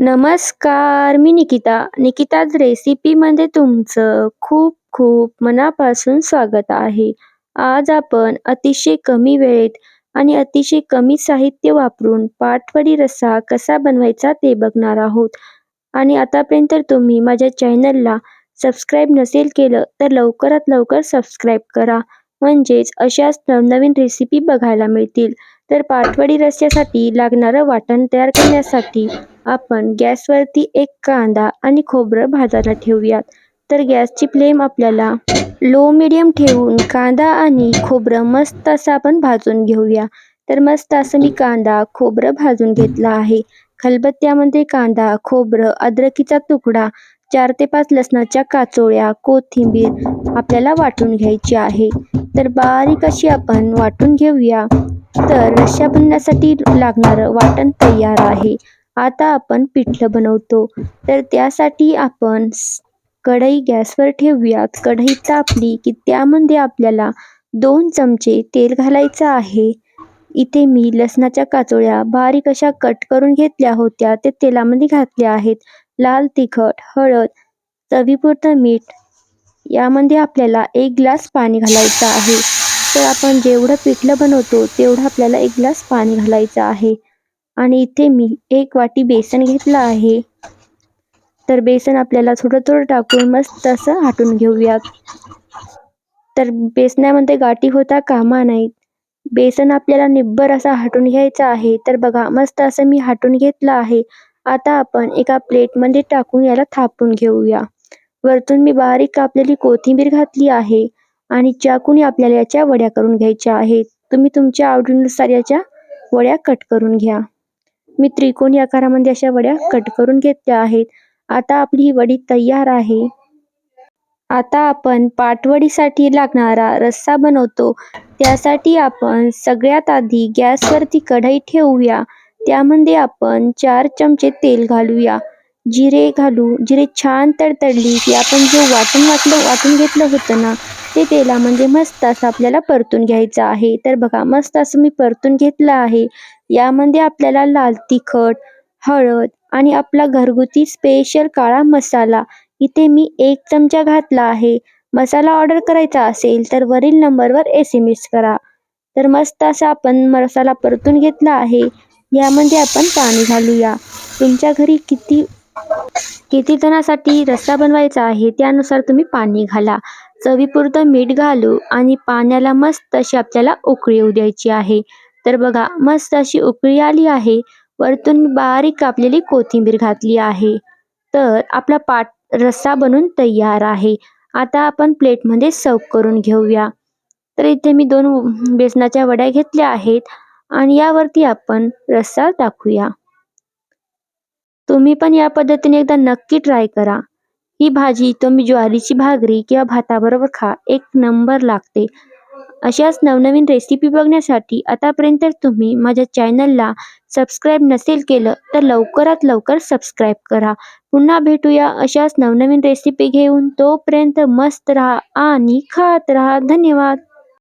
नमस्कार मी निकिता. निकिताज रेसिपीमध्ये तुमचं खूप खूप मनापासून स्वागत आहे. आज आपण अतिशय कमी वेळेत आणि अतिशय कमी साहित्य वापरून पाटवडी रस्सा कसा बनवायचा ते बघणार आहोत. आणि आतापर्यंत तुम्ही माझ्या चॅनलला सबस्क्राईब नसेल केलं तर लवकरात लवकर सबस्क्राईब करा. म्हणजेच अशाच नवनवीन रेसिपी बघायला मिळतील. तर पाटवडी रस्स्यासाठी लागणारं वाटण तयार करण्यासाठी आपण गॅसवरती एक कांदा आणि खोबरं भाजायला ठेवूयात. तर गॅसची फ्लेम आपल्याला लो मिडियम ठेवून कांदा आणि खोबरं मस्त असं आपण भाजून घेऊया. तर मस्त असं मी कांदा खोबरं भाजून घेतला आहे. खलबत्त्यामध्ये कांदा खोबरं अद्रकीचा तुकडा चार ते पाच लसणाच्या काचोळ्या कोथिंबीर आपल्याला वाटून घ्यायची आहे. तर बारीक अशी आपण वाटून घेऊया. तर रश्या बनण्यासाठी लागणारं वाटण तयार आहे. आता आपण पिठलं बनवतो. तर त्यासाठी आपण कढई गॅसवर ठेवूयात कढई तापली की त्यामध्ये आपल्याला दोन चमचे तेल घालायचं आहे. इथे मी लसणाच्या काचोळ्या बारीक अशा कट करून घेतल्या होत्या. ते तेलामध्ये घातल्या आहेत. लाल तिखट हळद चवीपुरतं मीठ यामध्ये आपल्याला एक ग्लास पाणी घालायचं आहे. तर आपण जेवढं पिठलं बनवतो तेवढं आपल्याला एक ग्लास पाणी घालायचं आहे. आणि इथे मी एक वाटी बेसन घेतलं आहे. तर बेसन आपल्याला थोडं थोडं टाकून मस्त असं हाटून घेऊयात तर बेसनामध्ये गाठी होता कामा नाहीत बेसन आपल्याला निब्बर असा हाटून घ्यायचा आहे. तर बघा मस्त असं मी हाटून घेतलं आहे. आता आपण एका प्लेटमध्ये टाकून याला थापून घेऊया. वरतून मी बारीक कापलेली कोथिंबीर घातली आहे आणि चाकूने आपल्याला याच्या वड्या करून घ्यायच्या आहेत. तुम्ही तुमच्या आवडीनुसार याच्या वड्या कट करून घ्या. मी त्रिकोणी आकारामध्ये अशा वड्या कट करून घेतल्या आहेत. आता आपली ही वडी तयार आहे. आता आपण पाटवडीसाठी लागणारा रस्सा बनवतो. त्यासाठी आपण सगळ्यात आधी गॅसवरती कढई ठेवूया. त्यामध्ये आपण चार चमचे तेल घालूया. जिरे घालू. जिरे छान तडतडली की आपण जे वाटून वाटलं वाटून घेतलं होतं ना ते तेलामध्ये मस्त असं आपल्याला परतून घ्यायचं आहे. तर बघा मस्त असं मी परतून घेतलं आहे. यामध्ये आपल्याला लाल तिखट हळद आणि आपला घरगुती स्पेशल काळा मसाला. इथे मी एक चमचा घातला आहे. मसाला ऑर्डर करायचा असेल तर वरील नंबरवर एस एम एस करा. तर मस्त असा आपण मसाला परतून घेतला आहे. यामध्ये आपण पाणी घालूया. तुमच्या घरी किती किती जणांसाठी रस्सा बनवायचा आहे त्यानुसार तुम्ही पाणी घाला. चवीपुरतं मीठ घालू आणि पाण्याला मस्त अशी आपल्याला उकळी येऊ द्यायची आहे. तर बघा मस्त अशी उकळी आली आहे. वरतून बारीक कापलेली कोथिंबीर घातली आहे. तर आपला पाट रस्सा बनून तयार आहे. आता आपण प्लेटमध्ये सर्व करून घेऊया. तर इथे मी दोन बेसनाच्या वड्या घेतल्या आहेत आणि यावरती आपण रस्सा टाकूया. तुम्ही पण या पद्धतीने एकदा नक्की ट्राय करा. ही भाजी तुम्ही ज्वारीची भाकरी किंवा भाताबरोबर खा. एक नंबर लागते. अशाच नवनवीन रेसिपी बघण्यासाठी आतापर्यंत तुम्ही माझ्या चॅनलला सबस्क्राईब नसेल केलं तर लवकरात लवकर सबस्क्राईब करा. पुन्हा भेटूया अशाच नवनवीन रेसिपी घेऊन. तोपर्यंत मस्त राहा आणि खात राहा. धन्यवाद.